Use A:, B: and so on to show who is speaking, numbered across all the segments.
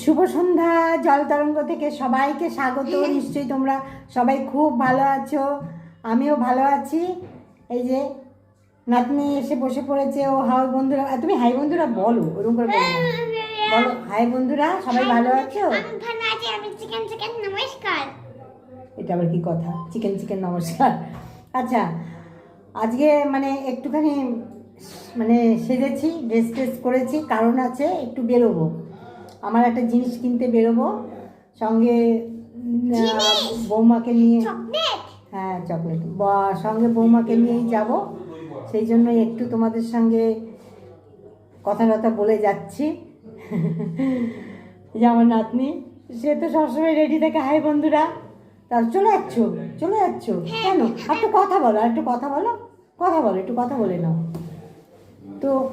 A: শুভ সন্ধ্যা জল তরঙ্গ থেকে সবাইকে স্বাগত। নিশ্চয়ই তোমরা সবাই খুব ভালো আছো। আমিও ভালো আছি। এই যে নাতনি এসে বসে পড়েছে। ও হাই বন্ধুরা তুমি হাই বন্ধুরা বলো ওরকম করে বলো বলো হাই বন্ধুরা সবাই ভালো আছো?
B: আমি আছি আমি চিকেন চিকেন নমস্কার।
A: এটা আবার কি কথা? চিকেন চিকেন নমস্কার। আচ্ছা আজকে মানে একটুখানি মানে সেজেছি ড্রেস ট্রেস করেছি কারণ আছে একটু বেরোবো। আমার একটা জিনিস কিনতে বেরোবো। সঙ্গে বৌমাকে নিয়ে হ্যাঁ চকলেট। বা- সঙ্গে বৌমাকে নিয়েই যাব। সেই জন্য একটু তোমাদের সঙ্গে কথা টথা বলে যাচ্ছি। যে আমার নাতনি সে তো সবসময় রেডি থাকে। হাই বন্ধুরা তার চলে যাচ্ছ চলে যাচ্ছ। কেন? আর একটু কথা বলো আর একটু কথা বলো কথা বলো একটু কথা বলে নাও। তো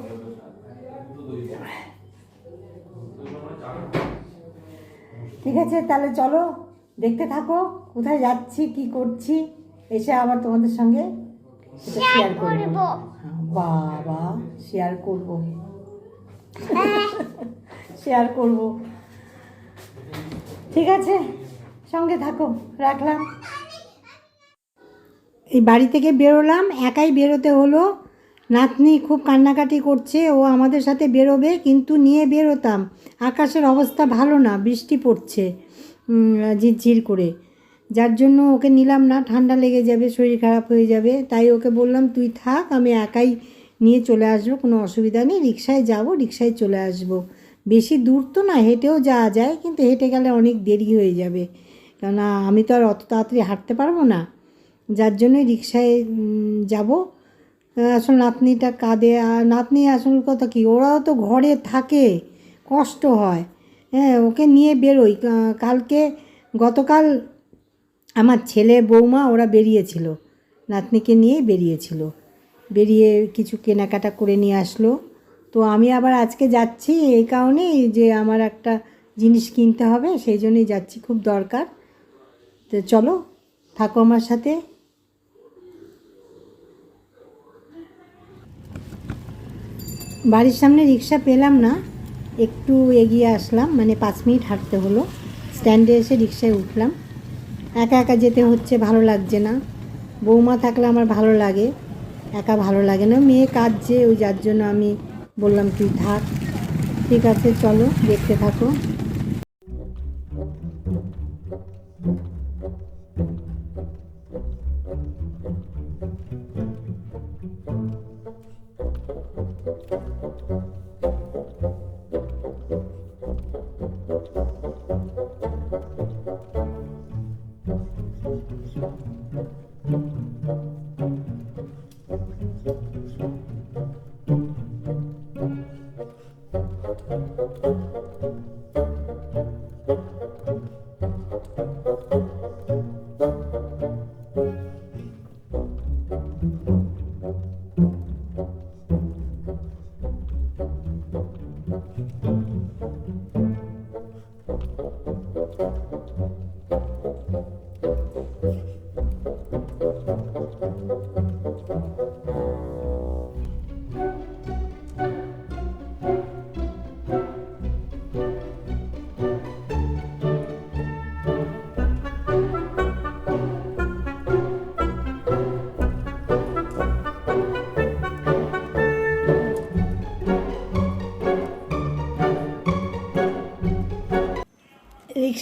A: ঠিক আছে তাহলে চলো দেখতে থাকো কোথায় যাচ্ছি কি করছি এসে আবার তোমাদের সঙ্গে শেয়ার করব। বাবা শেয়ার করব। শেয়ার করব। ঠিক আছে সঙ্গে থাকো রাখলাম। এই বাড়ি থেকে বেরোলাম একাই বেরোতে হলো। নাতনি খুব কান্নাকাটি করছে, ও আমাদের সাথে বেরোবে, কিন্তু নিয়ে বেরোতাম। আকাশের অবস্থা ভালো না, বৃষ্টি পড়ছে ঝিরঝির করে। যার জন্য ওকে নিলাম না, ঠান্ডা লেগে যাবে, শরীর খারাপ হয়ে যাবে। তাই ওকে বললাম, তুই থাক, আমি একাই নিয়ে চলে আসব, কোনো অসুবিধা নেই রিক্সায় যাব রিক্সায় চলে আসব। বেশি দূর তো না, হেঁটেও যাওয়া যায়, কিন্তু হেঁটে গেলে অনেক দেরি হয়ে যাবে। কেননা, আমি তো আর অত তাড়াতাড়ি হাঁটতে পারব না। যার জন্য রিক্সায় যাব। আসল নাতনিটা কাঁদে আর নাতনি আসল কথা কি? ওরাও তো ঘরে থাকে, কষ্ট হয়। হ্যাঁ ওকে নিয়ে বেরোই। কালকে গতকাল আমার ছেলে বৌমা ওরা বেরিয়েছিল। নাতনিকে নিয়েই বেরিয়েছিল। বেরিয়ে কিছু কেনাকাটা করে নিয়ে আসলো। তো আমি আবার আজকে যাচ্ছি এই কারণেই যে আমার একটা জিনিস কিনতে হবে, সেই জন্যই যাচ্ছি, খুব দরকার। তো চলো, থাকো আমার সাথে। বাড়ির সামনে রিক্সা পেলাম না, একটু এগিয়ে আসলাম মানে পাঁচ মিনিট হাঁটতে হলো। স্ট্যান্ডে এসে রিক্সায় উঠলাম। একা একা যেতে হচ্ছে, ভালো লাগছে না। বৌমা থাকলে আমার ভালো লাগে, একা ভালো লাগে না। মেয়ে কাঁদছে, ওই যার জন্য আমি বললাম, তুই থাক। ঠিক আছে, চলো, দেখতে থাকো। Thank you.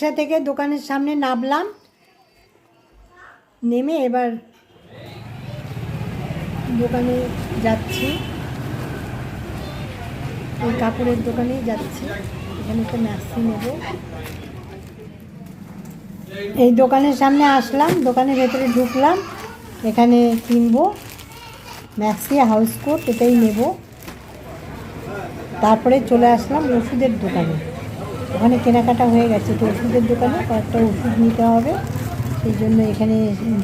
A: রিক্সা থেকে দোকানের সামনে নামলাম। নেমে এবার দোকানে যাচ্ছি। ওই কাপড়ের দোকানেই যাচ্ছি। এখানে একটা ম্যাক্সি নেব। এই দোকানের সামনে আসলাম, দোকানের ভেতরে ঢুকলাম। এখানে কিনবো। ম্যাক্সি হাউস কোট এটাই নেব। তারপরে চলে আসলাম ওষুধের দোকানে। ওখানে কেনাকাটা হয়ে গেছে তো ওষুধের দোকানে কয়েকটা ওষুধ নিতে হবে। সেই জন্য এখানে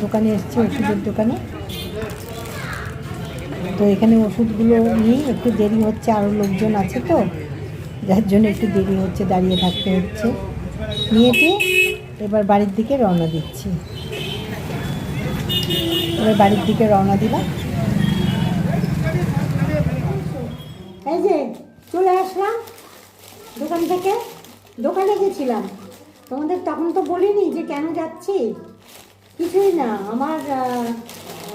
A: দোকানে এসেছি ওষুধের দোকানে। তো এখানে ওষুধগুলো নিই একটু দেরি হচ্ছে আরও লোকজন আছে তো, যার জন্য একটু দেরি হচ্ছে, দাঁড়িয়ে থাকতে হচ্ছে। নিয়েছি, এবার বাড়ির দিকে রওনা দিচ্ছি। এবার বাড়ির দিকে রওনা দিলাম। এই যে, চলে আসলাম দোকান থেকে। দোকানে গেছিলাম। তোমাদের তখন তো বলিনি যে কেন যাচ্ছি? কিছুই না আমার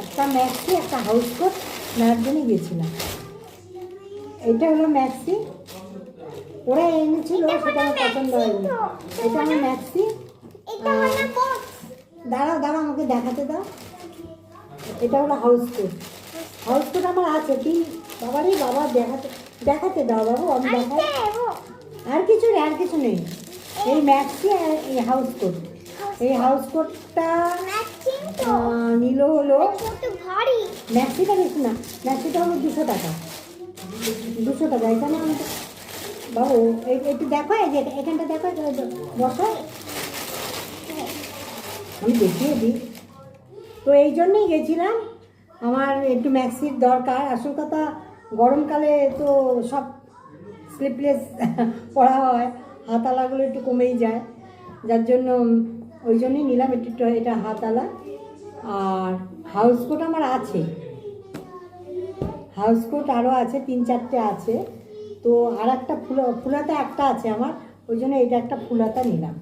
A: একটা ম্যাক্সি একটা হাউস কোট নেওয়ার জন্য গেছিলাম। এটা হলো ম্যাক্সি। ওরা এনেছিল সেটা আমার পছন্দ হয়নি। এটা আমার ম্যাক্সি।
B: এটা হলো
A: দাঁড়াও দাঁড়াও আমাকে দেখাতে দাও। এটা হলো হাউস কোট হাউস কোট আমার আছে। কি বাবারই বাবা দেখাতে দেখাতে দাও বাবু আমি দেখাই। আর কিছু নেই আর কিছু নেই। এই ম্যাক্সি আর এই হাউস কোট এই হাউস কোটটা নিল হলো ম্যাক্সিটা বেশি না ম্যাক্সিটা হলো দুশো টাকা। দুশো টাকা এখানে আমাদের বাবু এই- একটু দেখো যে এখানটা দেখো বসো আমি দেখিয়ে দিই। তো এই জন্যেই গেছিলাম। আমার একটু ম্যাক্সির দরকার। আসল কথা গরমকালে তো সব স্লিপলেস পরা হয় হাতালাগুলো একটু কমেই যায়। যার জন্য ওই জন্যই নিলাম একটু এটা হাতালা আর হাউস কোট আমার আছে। হাউস কোট আরও আছে, তিন চারটে আছে। তো আর একটা ফুলা, ফুলাতা একটা আছে আমার। ওই জন্য এটা একটা ফুলাতা নিলাম।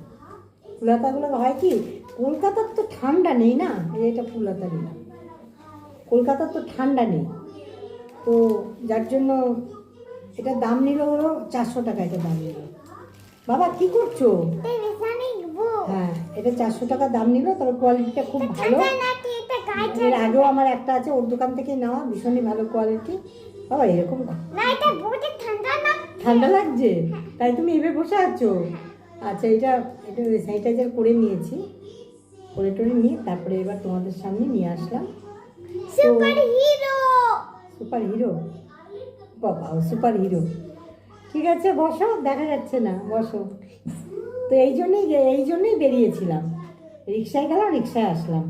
A: ফুলাতাগুলো হয় কি, কলকাতার তো ঠান্ডা নেই না? এটা ফুলাতা নিলাম। কলকাতার তো ঠান্ডা নেই। তো যার জন্য এটা দাম নিল হলো চারশো টাকা এটা দাম নিল বাবা কি করছ? হ্যাঁ এটা চারশো টাকা দাম নিল তবে কোয়ালিটিটা খুব ভালো। এর আগেও আমার একটা আছে ওর দোকান থেকে নেওয়া ভীষণই ভালো কোয়ালিটি বাবা এরকম
B: ঠান্ডা
A: ঠান্ডা লাগছে? তাই তুমি এভাবে বসে আছো? আচ্ছা এটা এটা স্যানিটাইজার করে নিয়েছি। করে টরে নিয়ে তারপরে এবার তোমাদের সামনে নিয়ে আসলাম।
B: সুপার হিরো
A: সুপার হিরো বাবা সুপার হিরো ঠিক আছে বসো দেখা যাচ্ছে না বসো। তো এই জন্যই এই জন্যই বেরিয়েছিলাম। রিক্সায় গেলাম রিক্সায় আসলাম।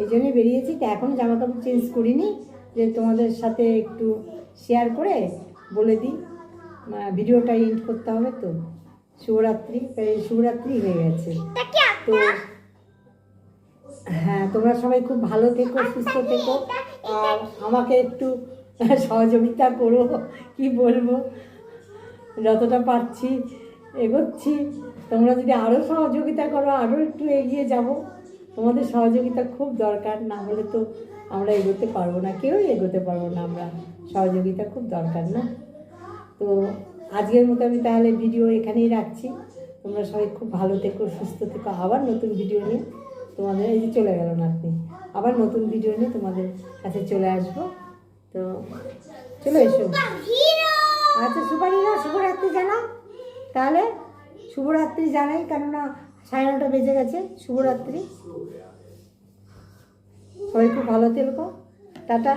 A: এই জন্যই বেরিয়েছি তো এখনও জামা কাপড় চেঞ্জ করিনি। যে তোমাদের সাথে একটু শেয়ার করে বলে দিই। ভিডিওটা এন্ড করতে হবে তো। শিবরাত্রি এই শিবরাত্রি হয়ে গেছে। তো হ্যাঁ তোমরা সবাই খুব ভালো থেকো সুস্থ থেকো। আর আমাকে একটু সহযোগিতা করো, কি বলব? যতটা পারছি এগোচ্ছি। তোমরা যদি আরও সহযোগিতা করো আরও একটু এগিয়ে যাব। তোমাদের সহযোগিতা খুব দরকার, না হলে তো আমরা এগোতে পারব না। কেউই এগোতে পারব না আমরা। সহযোগিতা খুব দরকার না? তো আজকের মতো আমি তাহলে ভিডিও এখানেই রাখছি। তোমরা সবাই খুব ভালো থেকো, সুস্থ থেকো। আবার নতুন ভিডিও নিয়ে তোমাদের এই যে চলে গেল নাতনি আবার নতুন ভিডিও নিয়ে তোমাদের কাছে চলে আসব। তো চলে এসো। আচ্ছা সুপার হিরো শুভরাত্রি জানাও। তাহলে শুভরাত্রি জানাই, কেননা সাড়ে নটা বেজে গেছে। শুভরাত্রি। সবাই খুব ভালো থেকো। টাটা।